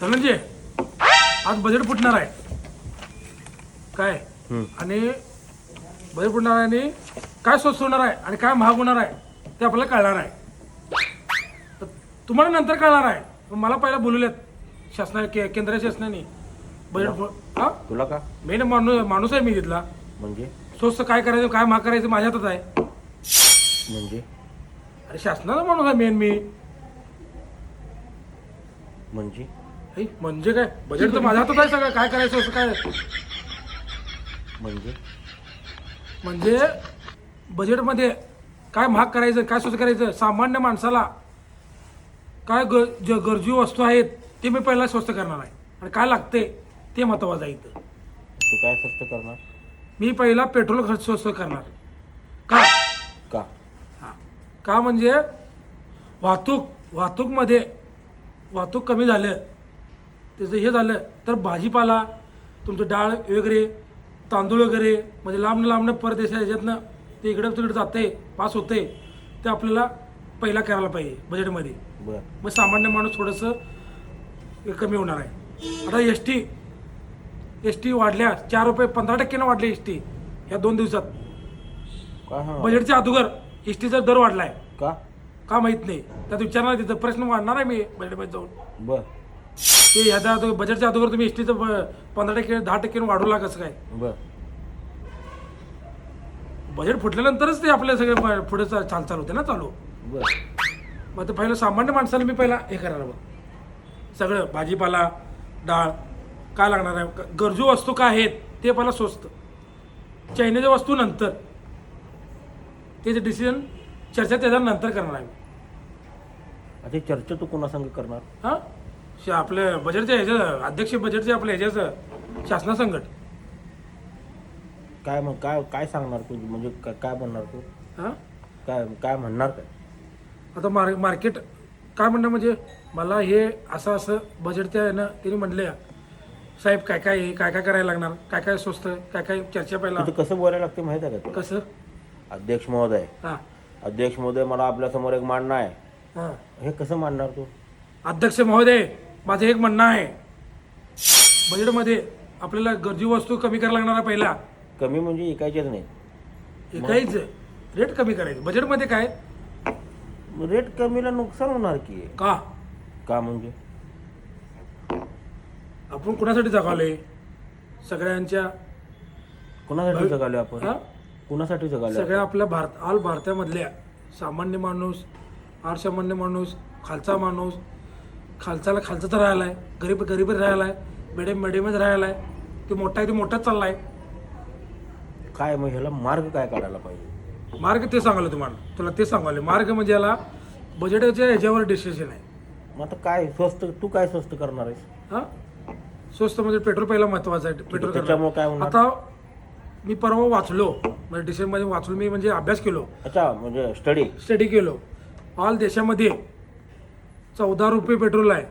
धनंजय आज बजेट फुटणार आहे. काय. आणि बजेट फुटणार आहे आणि काय स्वस्त होणार आहे आणि काय महाग होणार आहे ते आपल्याला कळणार आहे. तर तुम्हाला नंतर कळणार आहे. पण मला पहिला बोलवलेत शासना के केंद्र शासनाने. बजेट फु- हा? तुला का? मेन माणूस माणूस आहे मी तिथला म्हणजे? स्वस्त काय करायचं काय महाग करायचं माझ्या हातात आहे. म्हणजे? अरे शासनाचा माणूस आहे मेन मी. म्हणजे? म्हणजे काय? बजेट तर माझ्या हातात आहे सगळं. काय करायचं असं काय? म्हणजे? म्हणजे बजेटमध्ये काय महाग करायचं काय स्वस्त करायचं? सामान्य माणसाला काय ग ज गरजू वस्तू आहेत ते मी पहिला स्वस्त करणार आहे. आणि काय लागते ते महत्वाचं आहे इथं. तू काय स्वस्त करणार? मी पहिला पेट्रोल खर्च स्वस्त करणार. का? का? हा. का म्हणजे वाहतूक वाहतूकमध्ये वाहतूक कमी झालं त्याचं हे झालं तर भाजीपाला तुमचं डाळ वगैरे तांदूळ वगैरे म्हणजे लांब लांबनं परदेशा ह्याच्यातनं ते इकडं तिकडं जाते पास होते ते आपल्याला पहिला करायला पाहिजे बजेटमध्ये मग सामान्य माणूस थोडंसं कमी होणार आहे. आता एस टी एस टी वाढल्या चार रुपये पंधरा टक्क्यानं वाढले एस टी या दोन दिवसात. बजेटच्या अगोदर एस टीचा दर वाढलाय. का? का माहीत नाही. त्यात विचारणार तिथं प्रश्न वाढणार आहे मी बजेटमध्ये जाऊन. बर. ते ह्याच्या अगोदर बजेटच्या अगोदर तुम्ही एस टीचं पंधरा टक्के दहा टक्के वाढवला कसं काय? बर. बजेट फुटल्यानंतरच ते आपल्या सगळे प- पुढे चा- चाल चालू होते ना चालू. बर. मग ते पहिलं सामान्य माणसाला मी पहिला हे करणार बघ सगळं भाजीपाला डाळ काय लागणार आहे? गरजू वस्तू काय आहेत ते पहिला स्वस्त चायनीच्या वस्तू नंतर. त्याचे डिसिजन चर्चा त्याच्यानंतर करणार आहे. आता ही चर्चा तू कोणासंग करणार? हा? श- आपल्या बजेटच्या ह्याच्या अध्यक्ष बजेटचे आपल्या ह्याच्याचं शासनासंगट काय मग काय काय सांगणार तू? म्हणजे काय काय म्हणणार तू? हा? काय काय म्हणणार काय? आता मार मार्केट काय म्हणणं म्हणजे मला हे असं असं बजेटच्या आहे ना त्यांनी म्हणले साहेब काय काय आहे काय काय करायला लागणार? काय काय स्वस्त आहे, काय काय चर्चा पहिला? तिथं कसं बोलायला लागते माहिती आहे का तुला? कसं? अध्यक्ष महोदय. हां. अध्यक्ष महोदय मला आपल्यासमोर एक मांडणं आहे. हां. हे कसं मांडणार तू? अध्यक्ष महोदय माझं एक म्हणणं आहे. बजेटमध्ये आपल्याला गरजू वस्तू कमी करायला लागणार आहे पहिला. कमी म्हणजे ऐकायचेच नाही. हे काहीच रेट कमी करायचं. बजेटमध्ये काय? रेट कमीला नुकसान होणार की? का? का म्हणजे? आपण कुणासाठी जगावले? सगळ्यांच्या कुणासाठी जगालो आपण? हा? कुणासाठी जगालो सगळ्या आपल्या भारत ऑल भारतामधल्या सामान्य माणूस सामान्य माणूस खालचा माणूस खालचाला खालचाच राहिलाय. गरीब गरीबच राहिलाय. मिडियम मिडियमच राहिलाय. ते मोठा आहे ते मोठाच चाललाय. काय मग ह्याला मार्ग काय काढायला पाहिजे? मार्ग ते सांगाले तुम्हाला. तुला ते सांगाले मार्ग म्हणजे याला बजेटच्या ह्याच्यावर डिसिशन आहे. मग आता काय स्वस्त तू काय स्वस्त करणार आहेस? हा? स्वस्त म्हणजे पेट्रोल पहिला महत्वाचं आहे. पेट्रोल त्याच्यामुळे काय आता मी परवा वाचलो. म्हणजे डिसेंबरमध्ये वाचलो मी म्हणजे अभ्यास केलो. अच्छा म्हणजे स्टडी स्टडी केलो. ऑल देशामध्ये चौदा रुपये पेट्रोल आहे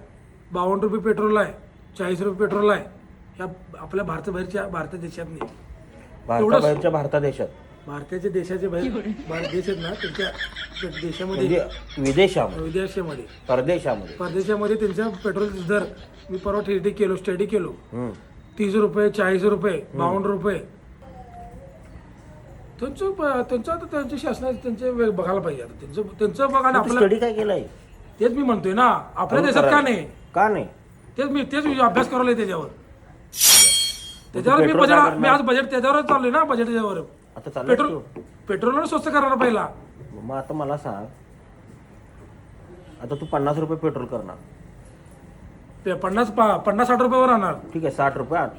बावन्न रुपये पेट्रोल आहे चाळीस रुपये पेट्रोल आहे ह्या आपल्या भारतबाहेरच्या भारत देशात नाही भारताबाहेरच्या भारता देशात भारताच्या देशाचे बाहेर भारत देश आहेत ना त्यांच्या त्या देशामध्ये म्हणजे विदेशामध्ये. विदेशामध्ये. परदेशामध्ये. परदेशामध्ये त्यांच्या पेट्रोलचे दर मी परवा स्टडी केलो स्टडी केलो. हम्म. तीस रुपये चाळीस रुपये बावन्न रुपये. त्यांचं प- त्यांचं आता त्यांच्या शासनाचं त्यांचे वे- बघायला पाहिजे आता. त्यांचं त्यांचं बघा तू आपलं स्टडी काय केलाय? तेच मी म्हणतोय ना आपल्या देशात का. नाही? का नाही? तेच मी तेच मी अभ्यास करायला त्याच्यावर. त्याच्यावर मी बजेट मी आज बजेट त्याच्यावरच चाललोय ना बजेट त्याच्यावर. आता पेट्रोल. पेट्रोलवर स्वस्त करणार पहिला. मग आता मला सांग. आता तू पन्नास रुपये पेट्रोल करणार. पे- पन्नास पा- पन्नास साठ रुपयावर राहणार. ठीक आहे साठ रुपये आठ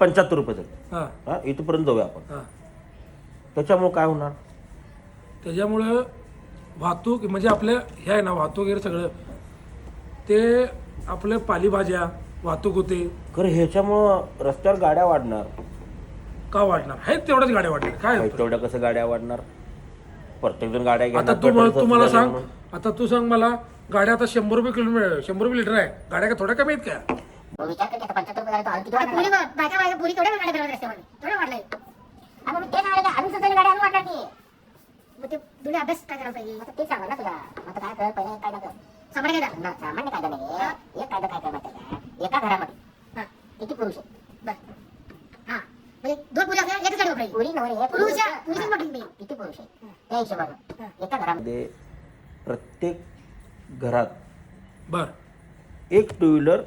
पंच्याहत्तर रुपये जाईल हा. हा इथपर्यंत जाऊया आपण. हा. त्याच्यामुळे काय होणार? त्याच्यामुळं वाहतूक म्हणजे आपल्या हे आहे ना वाहतूक वगैरे सगळं. ते आपल्या पालेभाज्या वाहतूक होते. खरं ह्याच्यामुळं रस्त्यावर गाड्या वाढणार. का वाढणार? आहेत तेवढ्याच गाड्या वाढणार. काय होतं? तेवढ्या कसं गाड्या वाढणार? प्रत्येक जण गाड्या आता घेणार तू तू स्वस्त मला झालं सांग म्हणून. आता तू सांग मला गाड्या आता शंभर रुपये किलोमीटर शंभर रुपये लिटर आहे. गाड्या का थोड्या कमी आहेत का विचार करते पंच्याहत्तर रुपये झाले तर अजून किती वाढणार? पुरी बघ, बायका बायका पुरी केवढ्या गाड्या फिरवत रस्त्यावर केवढं वाढलंय. अगं मग ते सांगायला काय अजून सुद्धा गाड्या अजून वाढणार की? मग ते तुम्ही अभ्यास काय करायला पाहिजे? आता ते सांगा ना तुला. आता काय कर पहिला एक कायदा कर सामान्य कायदा. ना सामान्य कायदा नाही एक कायदा काय कर माहिती आहे का एका घरामध्ये. किती पुरुष आहेत? बर. हा. म्हणजे दोन पुरुष असल्या एकच गाडी वापरायची. पुरी नवरी पुरुष पुरुषच म्हटली किती पुरुष आहेत? त्या हिशोबानं. एका घरामध्ये. मध्ये प्रत्येक घरात बर. एक टू व्हीलर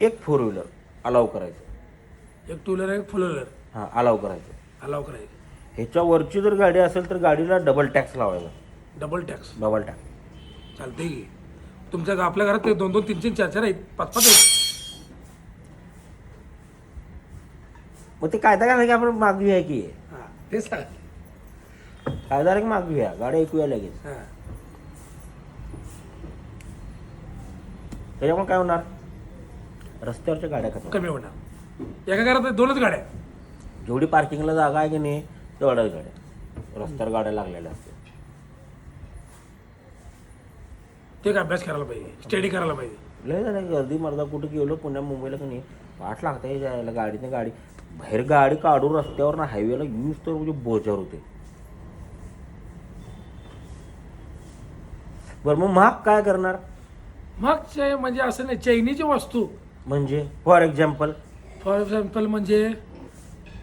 एक फोर व्हीलर अलाव करायचं. एक टू व्हीलर एक फोर व्हीलर हां अलाव करायचं. अलाव करायचं. ह्याच्या वरची जर गाडी असेल तर गाडीला डबल टॅक्स लावायचा. डबल टॅक्स डबल टॅक्स चालते की. तुमच्या गा- आपल्या घरात ते दोन दोन तीन तीन चार चार आहेत. पाच पाच आहेत. मग ते कायदा काय की आपण मागूया की. हां तेच सांग. कायदा की मागूया गाडी ऐकूया लगेच. हां. त्याच्यामुळे काय होणार? रस्त्यावरच्या गाड्या खतम. कमी होणार. एका घरात दोनच गाड्या जेवढी पार्किंगला जागा आहे की नाही तेवढ्याच गाड्या रस्त्यावर गाड्या लागलेल्या असतात ते एक अभ्यास करायला पाहिजे. स्टडी करायला पाहिजे. लय झालं गर्दी मर्दा कुठं गेलो पुण्या मुंबईला की नाही वाट लागते जायला गाडीने गाडी. बाहेर गाडी काढून रस्त्यावर ना हायवेला यूज तर म्हणजे बोचार होते. बरं मग महाग काय करणार? मग चे- म्हणजे असं नाही चैनीची वस्तू. म्हणजे? फॉर एक्झाम्पल फॉर एक्झाम्पल म्हणजे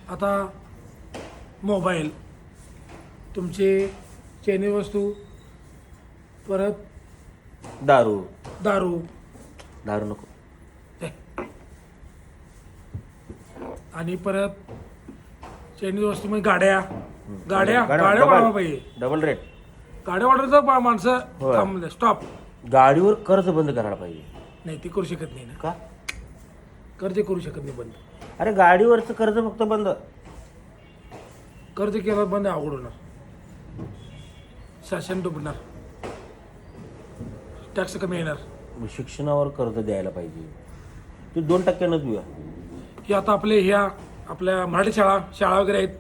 आता मोबाईल. तुमची चैनी वस्तू परत दारू. दारू. दारू नको. आणि परत चैनी वस्तू म्हणजे गाड्या. गाड्या गाड्या वाढवा पाहिजे डबल रेट गाड्या वाढवायचं बा- माणसं. होय. थांबले. स्टॉप गाडीवर कर्ज बंद करायला पाहिजे. नाही ते करू शकत नाही ना. का? कर्ज करू शकत नाही बंद. अरे गाडीवरचं कर्ज फक्त बंद. कर्ज केलं बंद अवघड होणार. शासन डुबणार टॅक्स कमी येणार. मग शिक्षणावर कर्ज द्यायला पाहिजे. ते दोन टक्क्यानं देऊया की आता आपले ह्या आपल्या मराठी शाळा शाळा वगैरे आहेत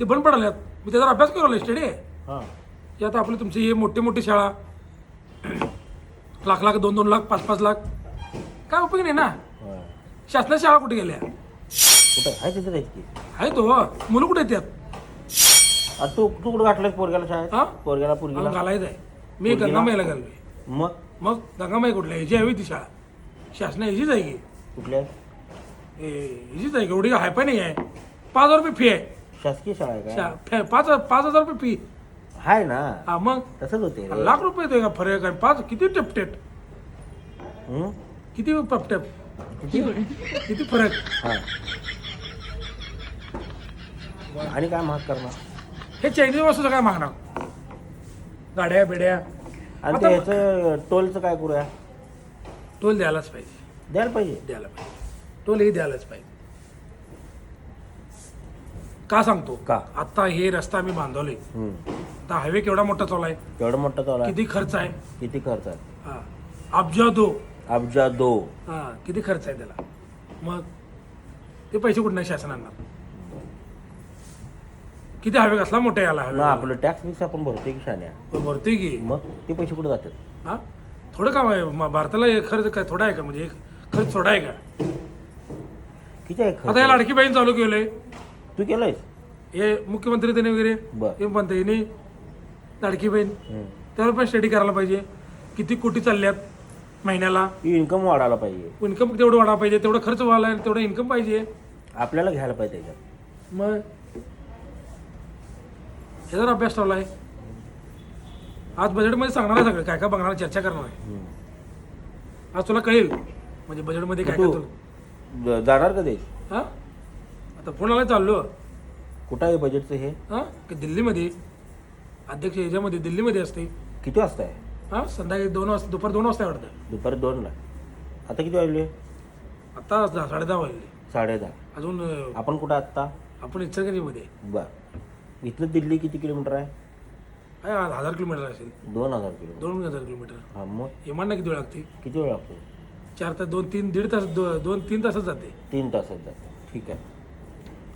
ते बंद पडाल्यात. मी त्याचा अभ्यास करू स्टडी. आहे हां. की आता आपले तुमचे हे मोठे मोठे शाळा लाख लाख दोन दोन लाख पाच पाच लाख काय उपयोग नाही ना? होय. शासनाच्या शाळा कुठे गेल्या? कुठं? आहे तिथं आहेत की? आहे तो मुलं कुठे येतात तू तू कुठं घातलंस पोरग्याला शाळेत? हा? पोरग्याला मला पोरगीला घालायचं आहे. मी? गंगामाईला घाललोय. मग? मग गंगामाई कुठल्या? ह्याची हवी ती शाळा. शासना ह्याचीच आहे की. कुठल्या? ए, ह्याचीच आहे की. एवढी हायफाय नाही आहे. पाच हजार रुपये फी आहे. शासकीय शाळा आहे का? शा- फे- पाच पाच हजार रुपये फी आहे ना. हा मग? तसंच होते रे. लाख रुपये येतोय का? फरक आहे. पाच किती टेपटेट हं? किती पपटेप किती? किती फरक? हा. आणि काय महाग करणार? हे चायनीज वस्तूचं काय मागणार गाड्या बिड्या. आणि आता- ते ह्याचं टोलचं काय करूया टोल द्यायलाच पाहिजे. द्यायला पाहिजे? द्यायला पाहिजे. टोल ही द्यायलाच पाहिजे. का सांगतो? का? आता हे रस्ता आम्ही बांधवले हं. आता हायवे केवढा मोठा चालू आहे? केवढं मोठं चालू आहे? किती खर्च आहे? किती खर्च आहे? हा. अब्जा दो अब्जा दो हा किती खर्च आहे त्याला? मग ते पैसे कुठं नाही शासन आणणार? किती हवे कसला मोठा याला ना हवे आपलं टॅक्स बिक्स आपण भरतोय की शान्या भरतोय की? मग ते पैसे कुठे जातात? हा? थोडं काम आहे. म- भारताला हे खर्च काय थोडा आहे का? म्हणजे एक खर्च थोडा आहे का? किती आहे आता खर्च लाडकी बहीण चालू केलंय. तू केलंयस? हे मुख्यमंत्री त्याने वगैरे बर. हे म्हणते हिने लाडकी बहीण. त्यावर पण स्टडी करायला पाहिजे. किती कोटी चालल्यात महिन्याला? इन्कम वाढायला पाहिजे. इन्कम तेवढं वाढा पाहिजे. तेवढं खर्च व्हायला तेवढं इन्कम पाहिजे. आपल्याला घ्यायला पाहिजे त्याच्यात. मग? जर अभ्यास ठेवला आहे आज बजेटमध्ये सांगणार आहे सगळं. काय काय बघणार आहे, चर्चा करणार आहे. हं. आज तुला कळेल म्हणजे बजेटमध्ये काय काय तू तुला ज- जाणार कधी हा? आता पुण्याला चाललो. कुठं आहे बजेटचं हे? हा? की दिल्लीमध्ये. अध्यक्ष ह्याच्यामध्ये दिल्लीमध्ये असते. किती वाजता आहे? हा? संध्याकाळी दोन वाजता दुपार दोन वाजता आहे वाटतं. दुपारी दोनला आता किती वाजले? आता दहा- साडे दहा वाजले. साडे दहा अजून अं, आपण कुठं आत्ता? आपण इचलकरंजीमध्ये. बर. इथलं दिल्ली किती किलोमीटर आहे? आहे आज हजार किलोमीटर असेल. दोन हजार किलोमीटर. दोन हजार किलोमीटर. हा मग? विमानला किती वेळ लागते? किती वेळ लागतो? चार तास दोन तीन दीड तास दो- दोन तीन तासच जाते. तीन तासात जाते. ठीक आहे.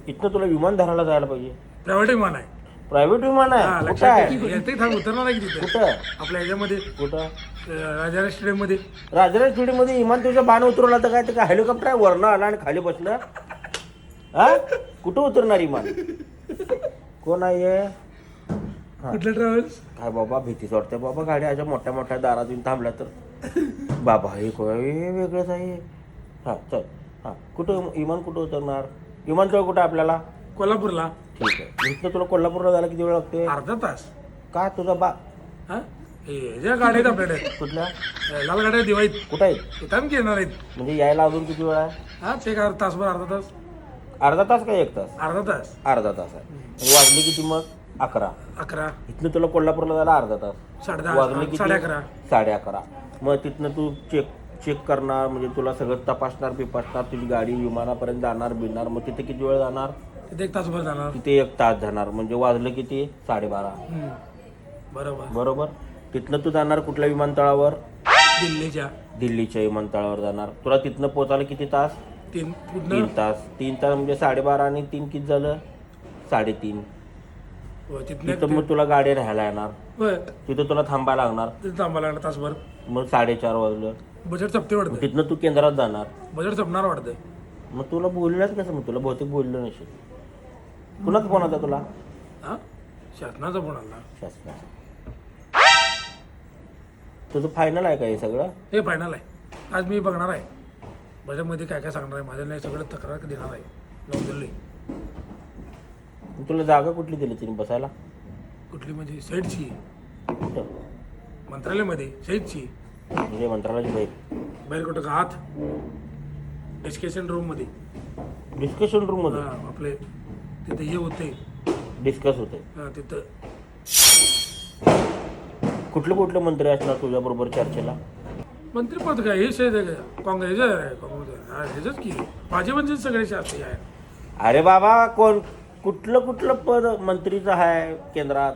इथनं तुला विमान धरायला जायला पाहिजे. प्रायव्हेट विमान आहे. प्रायव्हेट विमान हा आहे कुठं लक्षात आहे? ठेव. येते थांब उतरणार आहे तिथे. कुठं? आपल्या ह्याच्यामध्ये कुठं? अं, राजाराम स्टेडियममध्ये राजराज स्टेडियममध्ये विमान तुझ्या बाण उतरवला तर काय? ते काय हेलिकॉप्टर आहे? वरनं आला आणि खाली बसलं? हा? कुठं उतरणार विमान? कोण आहे? हा. कुठल्या ट्रॅव्हल्स काय बाबा भीतीच वाटते बाबा गाड्या अशा मोठ्या मोठ्या दारात येऊन थांबल्या तर. बाबा हे कोण हे वेगळंच आहे. हां चल. हां कुठं विमान कुठं उतरणार? विमानतळ कुठं आहे आपल्याला? कोल्हापूरला. ठीक आहे. इथनं तुला कोल्हापूरला जायला किती वेळ लागते अर्धा तास. का तुझा बा हा? हे ज्या गाड्या आहेत आपल्याकडे. कुठल्या? लाल गाड्या दिवाळीत. कुठं आहेत? इथं घेणार आहेत. म्हणजे यायला अजून किती वेळ आहे? हा ते का तासभर अर्धा तास. अर्धा तास का एक तास? अर्धा तास. अर्धा तास आहे. म्हणजे वाजले किती मग? अकरा. अकरा. इथनं तुला कोल्हापूरला जायला अर्धा तास. साडे दहा वाजले किती? साडे अकरा. साडे अकरा. मग तिथनं तू चेक चेक करणार म्हणजे तुला सगळं तपासणार बिपासणार तुझी गाडी विमानापर्यंत जाणार बिणार. मग तिथे किती वेळ जाणार? तिथे एक तासभर जाणार. तिथे एक तास जाणार. म्हणजे वाजलं किती? साडेबारा हम्म. बरोबर. बरोबर? तिथनं तू जाणार कुठल्या विमानतळावर? दिल्लीच्या. दिल्लीच्या विमानतळावर जाणार. तुला तिथनं पोचायला किती तास? तीन पूर्ण? तीन तास. तीन तास म्हणजे साडेबारा आणि तीन किती झालं? साडेतीन. हो, तिथनं तिथं मग तुला गाडी राहायला येणार. होय, तिथं तुला थांबायला लागणार. तिथं थांबायला लागलं तासभर. मग साडेचार वाजलं. बजेट चपते मग वाटतं तिथनं तू केंद्रात जाणार. बजेट चपणार वाटतंय. मग तुला बोललाच कसं मग तुला? बहुतेक बोललं नसेल कुणाचा फोन होता तुला? हा? शासनाचा फोन आला. शासनाचा. तुझं फायनल आहे का हे सगळं? हे फायनल आहे. आज मी बघणार आहे. बजेटमध्ये काय काय सांगणार आहे? माझ्या नाही सगळं तक्रार देणार आहे? नवदिल्ली तुला जागा कुठली दिली तिने बसायला? कुठली म्हणजे? साईडची कुठं? मंत्रालयामध्ये. साईडची म्हणजे मंत्रालयाची बाहेर बाहेर कुठं? का आत एज्युकेशन रूममध्ये डिस्कशन रूममध्ये? हा, आपले तिथे हे होते. डिस्कस होते हा, तिथं. कुठले कुठले मंत्री असणार तुझ्या बरोबर चर्चेला? मंत्रीपद काय? हे शे काँग्रेस आहे काँग्रेस हा, ह्याचंच की. भाजपचे सगळे शास्त्री आहे अरे बाबा कोण? कुठलं कुठलं पद मंत्रीचं आहे केंद्रात?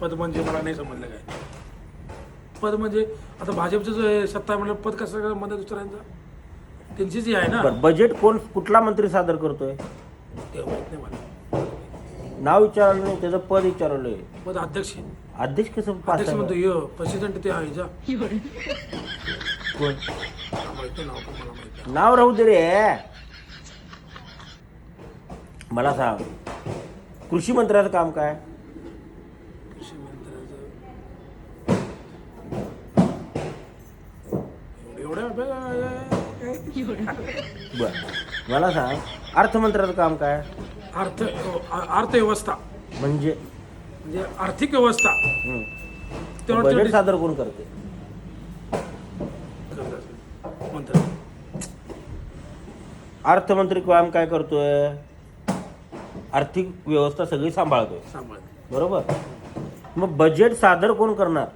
पद म्हणजे मला नाही समजलं काय. पद म्हणजे आता भाजपचं जो आहे सत्ता आहे म्हणलं पद कसं काय मध्ये दुसऱ्यांचा? त्यांचीच ही आहे ना. बरं बजेट कोण कुठला मंत्री सादर करतोय? ते माहीत नाही मला. नाव विचारलं नाही त्याचं पद विचारलंय. पद अध्यक्ष अध्यक्ष कसं पास अध्यक्ष? म्हणतो यो प्रेसिडेंट ते आहे जा. कोण? माहीत नाही नाव पण मला माहीत नाही नाव राहू दे रे. मला सांग. कृषी मंत्र्याचं काम काय? कृषी मंत्र्याचं एवढं- एवढ्या बर. मला सांग. अर्थमंत्र्याचं काम काय? अर्थ अर्थव्यवस्था. म्हणजे? म्हणजे आर्थिक व्यवस्था. तेवढं बजेट सादर कोण करते? मंत्री अर्थमंत्री काम काय करतोय? आर्थिक व्यवस्था सगळी सांभाळतोय. सांभाळते बरोबर? मग बजेट सादर कोण करणार?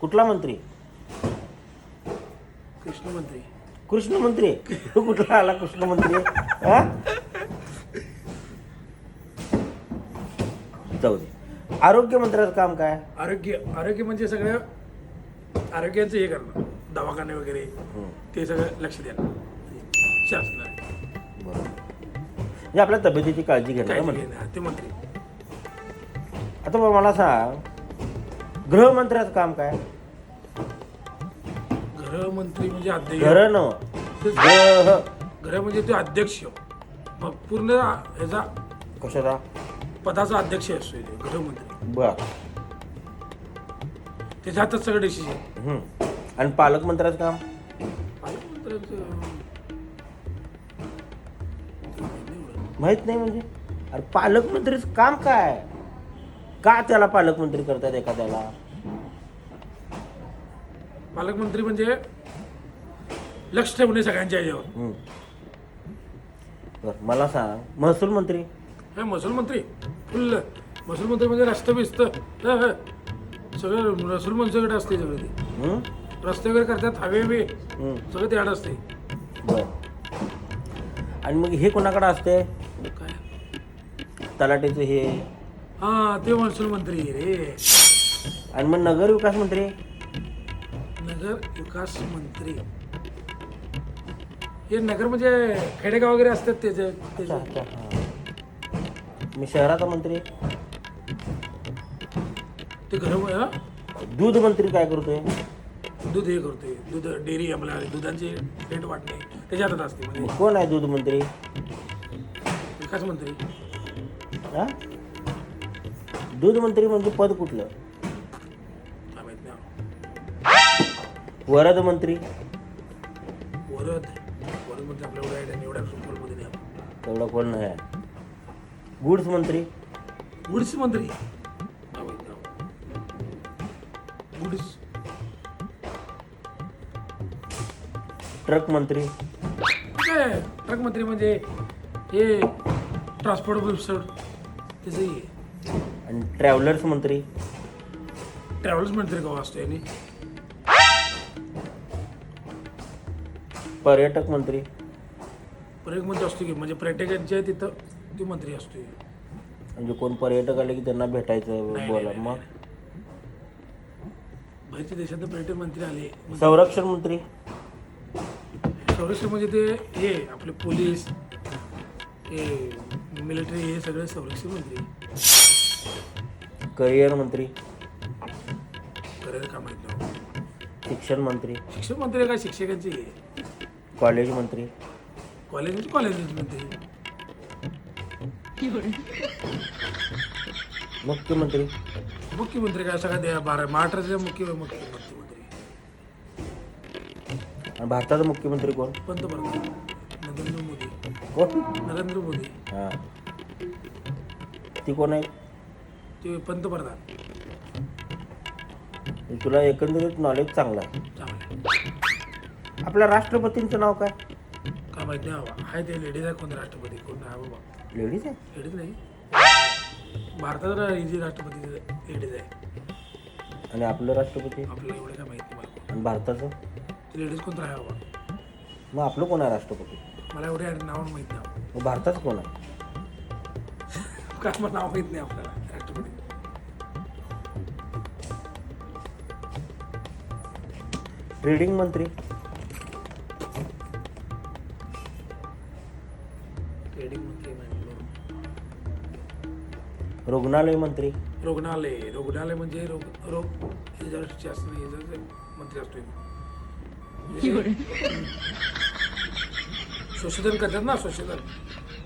कुठला मंत्री? कृष्ण मंत्री कृष्ण मंत्री कुठला आला कृष्ण मंत्री हा? जाऊ दे. आरोग्य मंत्र्याचं काम काय? आरोग्य आरोग्य म्हणजे सगळं आरोग्याचं हे करणं दवाखाने वगैरे ते सगळं लक्ष देणं. शासन म्हणजे आपल्या तब्येतीची काळजी घेणार म्हणजे घेणं ते मंत्री आता बघ मला सांग. गृहमंत्र्याचं काम काय? गृहमंत्री म्हणजे अध्यक्ष. घर न ग्रह गृह. म्हणजे ते अध्यक्ष. मग पूर्ण ह्याचा कशाचा? पदाचा अध्यक्ष असतो इथे गृहमंत्री बर. त्याच्या हातात सगळं डिसिजन. हं. आणि पालकमंत्र्याचं काम? माहीत नाही म्हणजे? अरे पालकमंत्रीचं काम काय? का त्याला पालकमंत्री करतात एखाद्याला? पालकमंत्री म्हणजे लक्ष ठेवणे सगळ्यांच्या ह्याच्यावर हं. बरं मला सांग. महसूल मंत्री? हे महसूल मंत्री. फुल महसूल मंत्री म्हणजे ह. सगळं महसूल मंत्र्याकडे असते सगळं ते. हं? रस्ते वगैरे करतात हवे बे हं. सगळं त्याकडे असते बर. आणि मग हे कोणाकडे असते काय? तलाठीचं हे? हा ते महसूल मंत्री रे. आणि मग नगर विकास मंत्री? नगर विकास मंत्री. हे नगर म्हणजे खेडेगाव वगैरे असतात त्याचे अच्छा त्याचे अच्छा हां. मी शहराचा मंत्री? ते घर हा? दूध मंत्री काय करतोय? दूध हे करतोय. दूध डेअरी आपल्या दुधाचे रेट वाटणे त्याच्या हातात असते म्हणजे. कोण आहे दूध मंत्री? विकास मंत्री. हा? दूध मंत्री म्हणजे पद कुठलं? काय माहीत नाही. वरद मंत्री. वरद? वरद म्हणजे आपल्या एवढ्या एवढ्या फुटबॉलमध्ये नाही. तेवढा कोण नाही आहे. गुड्स मंत्री. गुड्स मंत्री. गुड्स ट्रक मंत्री. काय ट्रक मंत्री म्हणजे हे ट्रान्सपोर्ट मिनिस्टर त्याचं हे. आणि ट्रॅव्हलर्स मंत्री. ट्रॅव्हल्स मंत्री गाव असतो आणि पर्यटक मंत्री. पर्यटक मंत्री असतो की म्हणजे पर्यटकांच्या तिथं ते मंत्री असतो. म्हणजे कोण पर्यटक आले की त्यांना भेटायचं नाही, बोला नाही, मग? बाहेरच्या देशात पर्यटन मंत्री आले. संरक्षण मंत्री? संरक्षण म्हणजे ते हे आपले पोलीस हे मिलिटरी हे सगळे संरक्षण मंत्री. करिअर मंत्री? करायला काम आहेत ना शिक्षण मंत्री? शिक्षण मंत्री काय शिक्षकांचे हे कॉलेज मंत्री? कॉलेज म्हणजे कॉलेज मंत्री. मुख्यमंत्री. मुख्यमंत्री काय सगळ्या द्या बारा महाराष्ट्राचे मुख्य मुख्यमंत्री. मंत्री आणि भारताचा मुख्यमंत्री कोण? पंतप्रधान. नरेंद्र मोदी. कोण? नरेंद्र मोदी. हां. ती कोण आहे? ते पंतप्रधान. तुला एकंदरीत नॉलेज चांगलं आहे. चांगले. आपल्या राष्ट्रपतींचं नाव काय? काय माहिती बाबा. आहे ते लेडीज आहे कोण राष्ट्रपती? कोण नाही बाबा. लेडीज आहे? लेडीज नाही. भारतात इजी राष्ट्रपती लेडीज आहे. आणि आपलं राष्ट्रपती? आपल्याला एवढं काय माहिती मला. आणि भारताचं? लेडीज कोणतं आहे बाबा. मग आपलं कोण आहे राष्ट्रपती? मला एवढे नाव माहीत नाही मग भारताचं कोण आहे? काय मला नाव माहीत नाही आपल्याला राष्ट्रपती. ट्रेडिंग मंत्री? रुग्णालय मंत्री? रुग्णालय. रुग्णालय म्हणजे रोग रोग मंत्री असतो म्हणजे संशोधन करतात ना संशोधन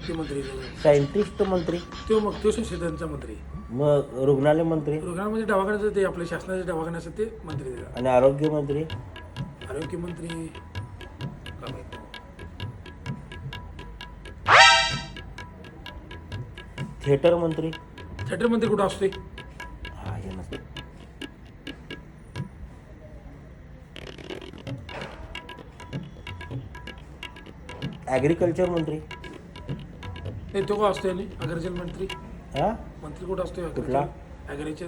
ते मंत्री सायंटिस्ट मंत्री? तो मग तो संशोधनचा मंत्री. मग रुग्णालय मंत्री? रुग्णालय म्हणजे दवाखान्याचं ते आपल्या शासनाच्या दवाखान्याचं ते मंत्री देतात आणि आरोग्य मंत्री? आरोग्य मंत्री काय माहीत. नाही. थिएटर मंत्री? थिएटर मंत्री कुठं असते ॲग्रिकल्चर मंत्री. नाही तो का असतोय आणि? अग्रिकल्चर मंत्री. हा? मंत्री कुठं असतोय? कुठला? अग्रिकल्चर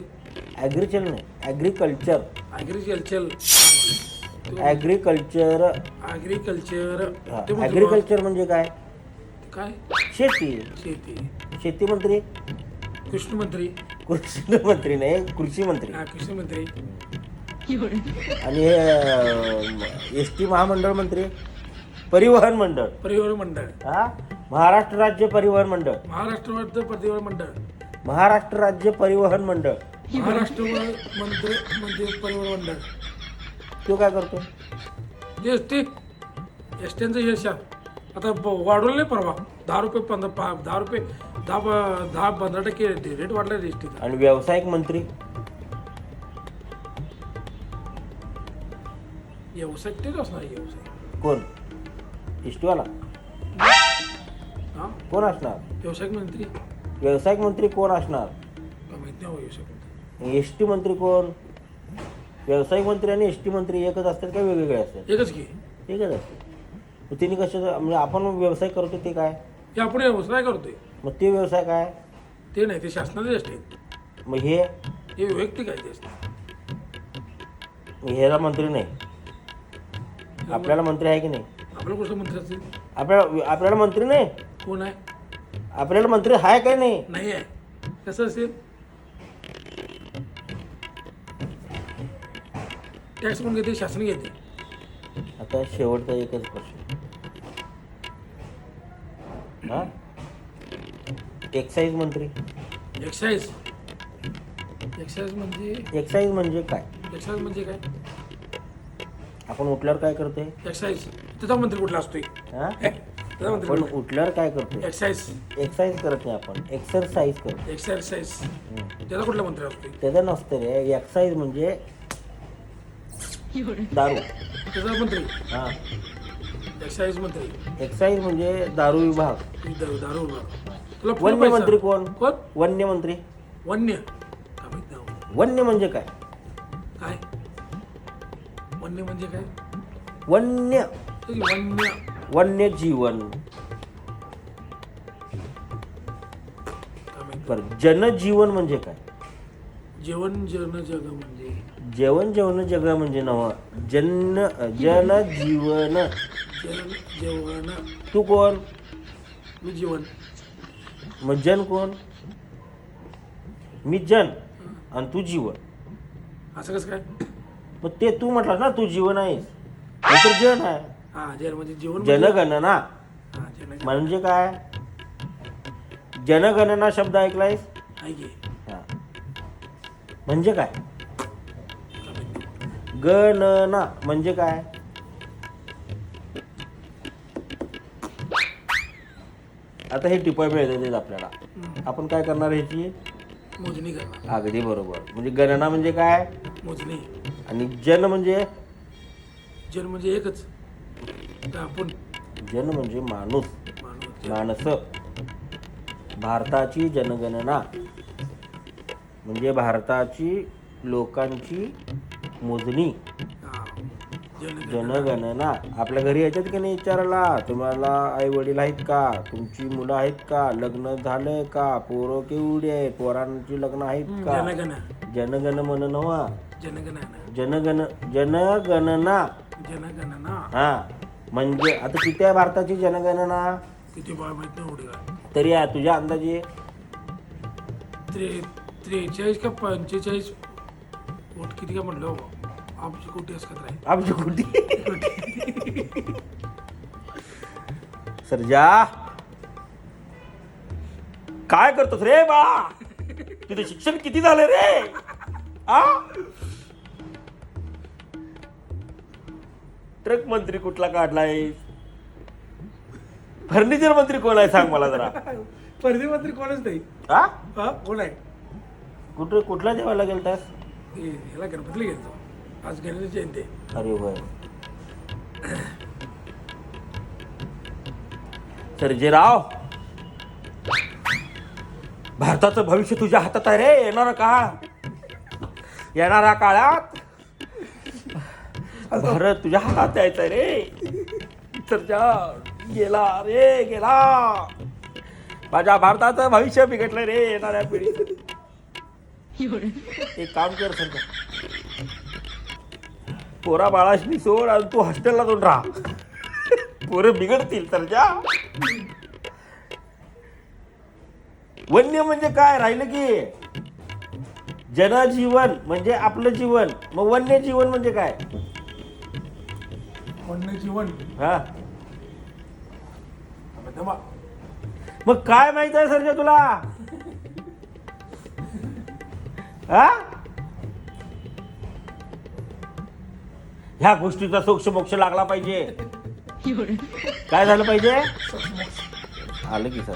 ॲग्रिकल्चर नाही. ॲग्रिकल्चर ॲग्रिकल्चर अग्रिकल्चर ते मंत्री ॲग्रिकल्चर म्हणजे काय? काय? शेती. शेती. शेती मंत्री? कृष्ण मंत्री कृषी मंत्री नाही कृषी मंत्री हा कृषी मंत्री आणि एस टी महामंडळ मंत्री. परिवहन मंडळ. परिवहन मंडळ. हा? महाराष्ट्र राज्य परिवहन मंडळ. महाराष्ट्र वाटतं परिवहन मंडळ. महाराष्ट्र राज्य परिवहन मंडळ. महाराष्ट्र मंत्री मंत्री परिवहन मंडळ. तो काय करतो? एस टी एस टीचं यश आता वाढवलं नाही परवा. दहा रुपये पंधरा दहा रुपये दहा प- दहा पंधरा टक्के रेट वाढला एस टीचा आणि व्यावसायिक मंत्री? व्यवसाय तेच असणार आहे व्यवसाय कोण? इष्टवाला हा? कोण असणार? व्यवसायिक मंत्री. व्यावसायिक मंत्री कोण असणार? काय माहिती नाही हो व्यवसाय एस टी मंत्री कोण? व्यावसायिक मंत्री आणि एस टी मंत्री एकच असतात का वेगवेगळे असतात? एकच की. एकच असतात. मग तिने कसं म्हणजे आपण व्यवसाय करतो ते काय? हे आपण व्यवसाय करतोय. मग ते व्यवसाय काय? ते नाही ते शासनाचे असते. मग हे? हे वैयक्तिक आहे ते असते. मग ह्याला मंत्री नाही. आपल्याला मंत्री आहे की नाही? आपलं कुठलं मंत्री असतील? आपल्याला आपल्याला मंत्री नाही? कोण आहे? आपल्याला मंत्री आहे काय नाही? नाही आहे. कसं असेल? टॅक्स कोण घेते? शासन घेते. आता शेवटचा एकच प्रश्न. एक्साईज मंत्री. एक्साईज एक्साईज म्हणजे? एक्साईज म्हणजे काय? एक्साईज म्हणजे काय? आपण उठल्यावर काय करते एक्साईज त्याचा मंत्री कुठला असतोय? हा? त्याचा मंत्री आपण कुठला? उठल्यावर काय करतो एक्साईज एक्सरसाइज करत नाही आपण. एक्सरसाइज करतो एक्सरसाइज त्याचा कुठला मंत्री असतोय? त्याचं नसतं रे. एक्सरसाइज म्हणजे दारू. त्याचा मंत्री? हा. एक्साईज मंत्री. एक्साईज म्हणजे दारू विभाग. दारू दारू उभा. तुला वन्य पैसा. मंत्री कोण? कोण? वन्य मंत्री वन्य. काय माहीत नाही. वन्य म्हणजे काय? काय? वन्य म्हणजे काय? वन्य. ते वन्य वन्य. जीवन काय माहीत बर जनजीवन म्हणजे काय? जेवण जेवण जग म्हणजे. जेवण जेवण जग म्हणजे नव. जन जनजीवन जेवण जेवण. तू कोण? मी जेवण मग जन कोण? मी जन आणि तू जीवन. असं कसं काय? मग ते तू म्हटलास ना तू जीवन आहेस. मी तर जन आहे. हा म्हणजे जेवण म्हणजे- जनगणना. हा जन म्हणजे काय? जनगणना शब्द ऐकलायस? आहे की. हा. म्हणजे काय? गणना. म्हणजे काय? आता हे टिपा मिळतात आपल्याला. आपण काय करणार ह्याची? मोजणी करणार. अगदी बरोबर. म्हणजे गणना म्हणजे काय? मोजणी. आणि जन म्हणजे? जन म्हणजे एकच. आपण जन म्हणजे माणूस. माणूस. भारताची जनगणना. म्हणजे भारताची लोकांची मोजणी. जनगणना. आपल्या घरी याच्यात की नाही विचारायला? तुम्हाला आई वडील आहेत का? तुमची मुलं आहेत का? लग्न झालंय का? पोरं केवढी आहेत? पोरांची लग्न आहेत का? जनगण जनगण मन नवा जनगणना. जनगण जनगणना. जनगणना. हा. म्हणजे आता किती आहे भारताची जनगणना? किती बाळ माहीत नाही एवढी. काय तरी आहे तुझ्या अंदाजे? त्रे त्रेचाळीस का पंचेचाळीस? वोट किती का म्हटलं आमची कुठे असतात राहील? आमची कुठे? सरजा. काय करतोस रे बा? तुझं शिक्षण किती झालं रे? आ? ट्रक मंत्री कुठला काढलाय? फर्निचर मंत्री कोण आहे सांग मला जरा. परिधी मंत्री कोणच नाही. हा कोण आहे? कुठे कुठल्या देवाला गेलतास? ह्याला गणपतीला गेलो आज गणेश जयंती. आहे. अरे होय सर्जेराव भारताचं भविष्य तुझ्या हातात आहे रे येणारा काळ येणाऱ्या काळात भारत तुझ्या हातात यायचा रे. सर्जा गेला रे गेला. माझ्या भारताचं भविष्य बिघडलं रे येणाऱ्या पिढीत एक काम कर सरकार पोरा बाळाशनी सोड आणि तू हॉस्टेलला जाऊन राहा. पोरं बिघडतील तर जा. वन्य म्हणजे काय? राहिलं की जनजीवन म्हणजे आपलं जीवन. मग वन्य जीवन म्हणजे काय? वन्य जीवन. हा. मग काय माहीत आहे सरजा तुला? हा? ह्या गोष्टीचा सोक्ष मोक्ष लागला पाहिजे. काय झालं पाहिजे? आलं की सर